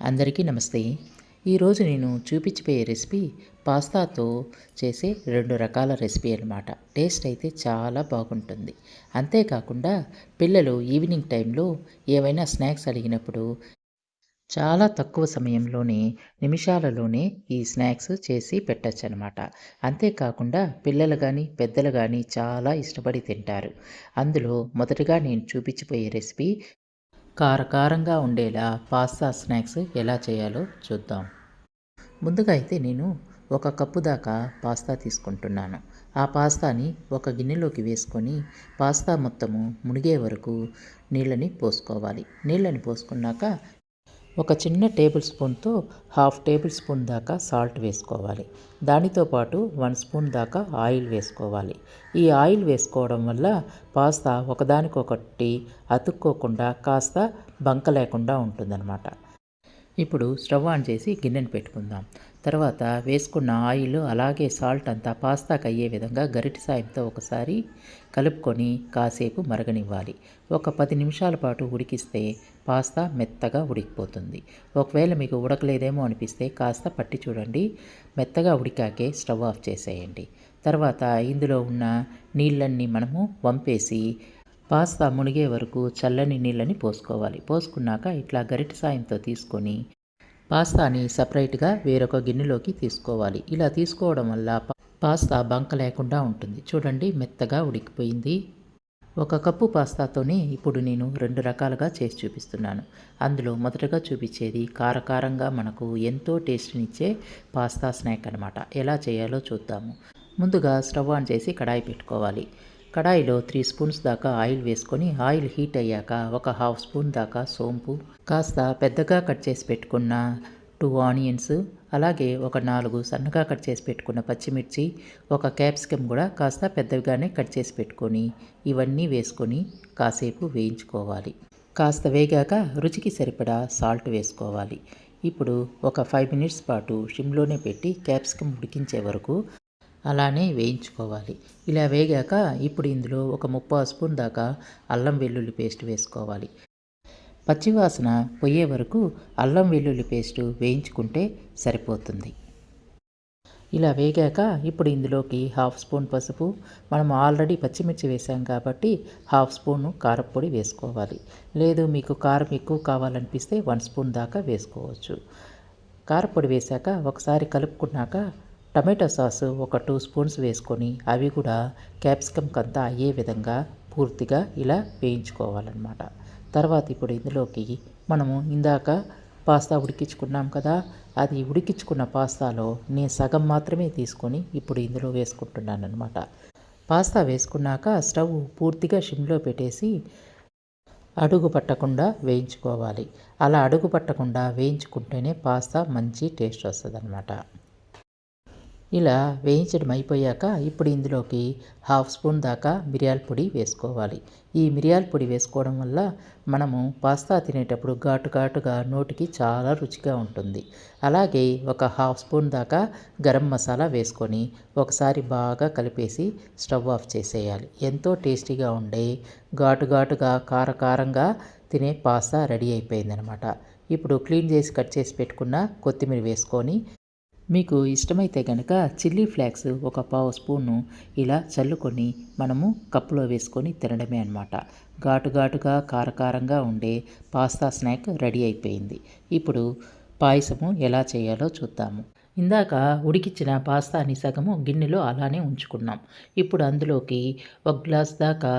అందరికీ నమస్తే. ఈరోజు నేను చూపించిపోయే రెసిపీ పాస్తాతో చేసే రెండు రకాల రెసిపీ అనమాట టేస్ట్ అయితే చాలా బాగుంటుంది. అంతేకాకుండా పిల్లలు ఈవినింగ్ టైంలో ఏవైనా స్నాక్స్ అడిగినప్పుడు చాలా తక్కువ సమయంలోనే నిమిషాలలోనే ఈ స్నాక్స్ చేసి పెట్టచ్చు అనమాట అంతేకాకుండా పిల్లలు కానీ పెద్దలు కానీ చాలా ఇష్టపడి తింటారు. అందులో మొదటగా నేను చూపించిపోయే రెసిపీ కారకారంగా ఉండేలా పాస్తా స్నాక్స్ ఎలా చేయాలో చూద్దాం. ముందుగా అయితే నేను ఒక కప్పు దాకా పాస్తా తీసుకుంటున్నాను. ఆ పాస్తాని ఒక గిన్నెలోకి వేసుకొని పాస్తా మొత్తము మునిగే వరకు నీళ్ళని పోసుకోవాలి. నీళ్ళని పోసుకున్నాక ఒక చిన్న టేబుల్ స్పూన్తో హాఫ్ టేబుల్ స్పూన్ దాకా సాల్ట్ వేసుకోవాలి. దానితో పాటు వన్ స్పూన్ దాకా ఆయిల్ వేసుకోవాలి. ఈ ఆయిల్ వేసుకోవడం వల్ల పాస్తా ఒకదానికొకటి అతుక్కోకుండా కాస్త బంక లేకుండా ఉంటుందన్నమాట. ఇప్పుడు స్టవ్ ఆన్ చేసి గిన్నెను పెట్టుకుందాం. తర్వాత వేసుకున్న ఆయిల్ అలాగే సాల్ట్ అంతా పాస్తాకు అయ్యే విధంగా గరిటి సాయంతో ఒకసారి కలుపుకొని కాసేపు మరగనివ్వాలి. ఒక పది నిమిషాల పాటు ఉడికిస్తే పాస్తా మెత్తగా ఉడికిపోతుంది. ఒకవేళ మీకు ఉడకలేదేమో అనిపిస్తే కాస్త పట్టి చూడండి. మెత్తగా ఉడికాకే స్టవ్ ఆఫ్ చేసేయండి. తర్వాత ఇందులో ఉన్న నీళ్ళన్నీ మనము వంపేసి పాస్తా మునిగే వరకు చల్లని నీళ్ళని పోసుకోవాలి. పోసుకున్నాక ఇట్లా గరిటి సాయంతో తీసుకొని పాస్తాని సపరేట్గా వేరొక గిన్నెలోకి తీసుకోవాలి. ఇలా తీసుకోవడం వల్ల పాస్తా బంక లేకుండా ఉంటుంది. చూడండి మెత్తగా ఉడికిపోయింది. ఒక కప్పు పాస్తాతోనే ఇప్పుడు నేను రెండు రకాలుగా చేసి చూపిస్తున్నాను. అందులో మొదటగా చూపించేది కారకారంగా మనకు ఎంతో టేస్ట్నిచ్చే పాస్తా స్నాక్ అనమాట ఎలా చేయాలో చూద్దాము. ముందుగా స్టవ్ ఆన్ చేసి కడాయి పెట్టుకోవాలి. కడాయిలో త్రీ స్పూన్స్ దాకా ఆయిల్ వేసుకొని ఆయిల్ హీట్ అయ్యాక ఒక హాఫ్ స్పూన్ దాకా సోంపు కాస్త పెద్దగా కట్ చేసి పెట్టుకున్న టూ ఆనియన్స్ అలాగే ఒక నాలుగు సన్నగా కట్ చేసి పెట్టుకున్న పచ్చిమిర్చి ఒక క్యాప్సికమ్ కూడా కాస్త పెద్దగానే కట్ చేసి పెట్టుకొని ఇవన్నీ వేసుకొని కాసేపు వేయించుకోవాలి. కాస్త వేగాక రుచికి సరిపడా సాల్ట్ వేసుకోవాలి. ఇప్పుడు ఒక ఫైవ్ మినిట్స్ పాటు షిమ్లోనే పెట్టి క్యాప్సికమ్ ఉడికించే వరకు అలానే వేయించుకోవాలి. ఇలా వేగాక ఇప్పుడు ఇందులో ఒక ముప్పై స్పూన్ దాకా అల్లం వెల్లుల్లి పేస్ట్ వేసుకోవాలి. పచ్చివాసన పోయే వరకు అల్లం వెల్లుల్లి పేస్ట్ వేయించుకుంటే సరిపోతుంది. ఇలా వేగాక ఇప్పుడు ఇందులోకి హాఫ్ స్పూన్ పసుపు మనం ఆల్రెడీ పచ్చిమిర్చి వేసాం కాబట్టి హాఫ్ స్పూను కారపొడి వేసుకోవాలి. లేదు మీకు కారం ఎక్కువ కావాలనిపిస్తే వన్ స్పూన్ దాకా వేసుకోవచ్చు. కారపొడి వేశాక ఒకసారి కలుపుకున్నాక టమాటో సాస్ ఒక టూ స్పూన్స్ వేసుకొని అవి కూడా క్యాప్సికమ్ కంతా అయ్యే విధంగా పూర్తిగా ఇలా వేయించుకోవాలన్నమాట. తర్వాత ఇప్పుడు ఇందులోకి మనము ఇందాక పాస్తా ఉడికించుకున్నాం కదా అది ఉడికించుకున్న పాస్తాలో నేను సగం మాత్రమే తీసుకొని ఇప్పుడు ఇందులో వేసుకుంటున్నాను అనమాట పాస్తా వేసుకున్నాక స్టవ్ పూర్తిగా షిమ్లో పెట్టేసి అడుగు పట్టకుండా వేయించుకోవాలి. అలా అడుగు పట్టకుండా వేయించుకుంటేనే పాస్తా మంచి టేస్ట్ వస్తుంది అనమాట ఇలా వేయించడం అయిపోయాక ఇప్పుడు ఇందులోకి హాఫ్ స్పూన్ దాకా మిరియాల పొడి వేసుకోవాలి. ఈ మిరియాల పొడి వేసుకోవడం వల్ల మనము పాస్తా తినేటప్పుడు ఘాటు ఘాటుగా నోటికి చాలా రుచిగా ఉంటుంది. అలాగే ఒక హాఫ్ స్పూన్ దాకా గరం మసాలా వేసుకొని ఒకసారి బాగా కలిపేసి స్టవ్ ఆఫ్ చేసేయాలి. ఎంతో టేస్టీగా ఉండే ఘాటు ఘాటుగా కారకారంగా తినే పాస్తా రెడీ అయిపోయిందనమాట. ఇప్పుడు క్లీన్ చేసి కట్ చేసి పెట్టుకున్న కొత్తిమీర వేసుకొని మీకు ఇష్టమైతే కనుక చిల్లీ ఫ్లేక్స్ ఒక పావు స్పూను ఇలా చల్లుకొని మనము కప్పులో వేసుకొని తినడమే అనమాట ఘాటు ఘాటుగా కారకారంగా ఉండే పాస్తా స్నాక్ రెడీ అయిపోయింది. ఇప్పుడు పాయసము ఎలా చేయాలో చూద్దాము. ఇందాక ఉడికిచ్చిన పాస్తాని సగము గిన్నెలో అలానే ఉంచుకున్నాం. ఇప్పుడు అందులోకి ఒక గ్లాస్ దాకా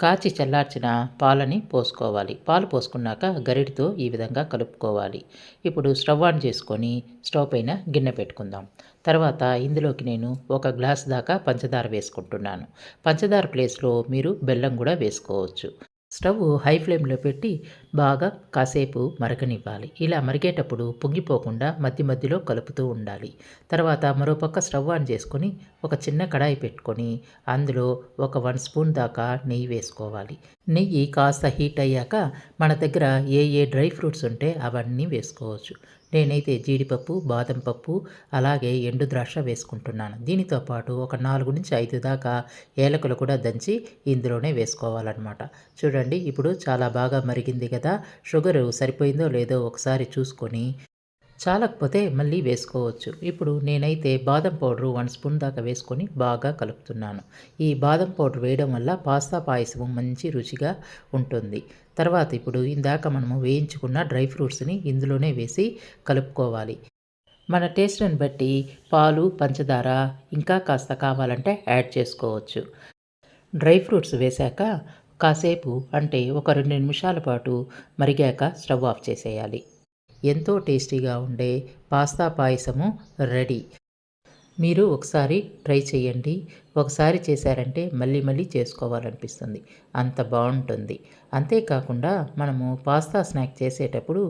కాచి చల్లార్చిన పాలని పోసుకోవాలి. పాలు పోసుకున్నాక గరిటితో ఈ విధంగా కలుపుకోవాలి. ఇప్పుడు స్టవ్ ఆన్ చేసుకొని స్టవ్ పైన గిన్నె పెట్టుకుందాం. తర్వాత ఇందులోకి నేను ఒక గ్లాస్ దాకా పంచదార వేసుకుంటున్నాను. పంచదార ప్లేస్లో మీరు బెల్లం కూడా వేసుకోవచ్చు. స్టవ్ హై ఫ్లేమ్లో పెట్టి బాగా కాసేపు మరగనివ్వాలి. ఇలా మరిగేటప్పుడు పొంగిపోకుండా మధ్య మధ్యలో కలుపుతూ ఉండాలి. తర్వాత మరోపక్క స్టవ్ ఆన్ చేసుకొని ఒక చిన్న కడాయి పెట్టుకొని అందులో ఒక వన్ స్పూన్ దాకా నెయ్యి వేసుకోవాలి. నెయ్యి కాస్త హీట్ అయ్యాక మన దగ్గర ఏ ఏ డ్రై ఫ్రూట్స్ ఉంటే అవన్నీ వేసుకోవచ్చు. నేనైతే జీడిపప్పు బాదం పప్పు అలాగే ఎండు ద్రాక్ష వేసుకుంటున్నాను. దీనితో పాటు ఒక నాలుగు నుంచి ఐదు దాకా ఏలకులు కూడా దంచి ఇందులోనే వేసుకోవాలన్నమాట. చూడండి ఇప్పుడు చాలా బాగా మరిగింది కదా. తర్వాత షుగరు సరిపోయిందో లేదో ఒకసారి చూసుకొని చాలకపోతే మళ్ళీ వేసుకోవచ్చు. ఇప్పుడు నేనైతే బాదం పౌడరు వన్ స్పూన్ దాకా వేసుకొని బాగా కలుపుతున్నాను. ఈ బాదం పౌడర్ వేయడం వల్ల పాస్తా పాయసము మంచి రుచిగా ఉంటుంది. తర్వాత ఇప్పుడు ఇందాక మనము వేయించుకున్న డ్రై ఫ్రూట్స్ని ఇందులోనే వేసి కలుపుకోవాలి. మన టేస్ట్ని బట్టి పాలు పంచదార ఇంకా కాస్త కావాలంటే యాడ్ చేసుకోవచ్చు. డ్రై ఫ్రూట్స్ వేశాక కాసేపు అంటే ఒక రెండు నిమిషాల పాటు మరిగాక స్టవ్ ఆఫ్ చేసేయాలి. ఎంతో టేస్టీగా ఉండే పాస్తా పాయసము రెడీ. మీరు ఒకసారి ట్రై చేయండి. ఒకసారి చేశారంటే మళ్ళీ మళ్ళీ చేసుకోవాలనిపిస్తుంది. అంత బాగుంటుంది. అంతేకాకుండా మనము పాస్తా స్నాక్ చేసేటప్పుడు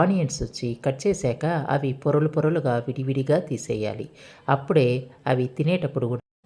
ఆనియన్స్ వచ్చి కట్ చేశాక అవి పొరలు పొరలుగా విడివిడిగా తీసేయాలి. అప్పుడే అవి తినేటప్పుడు కూడా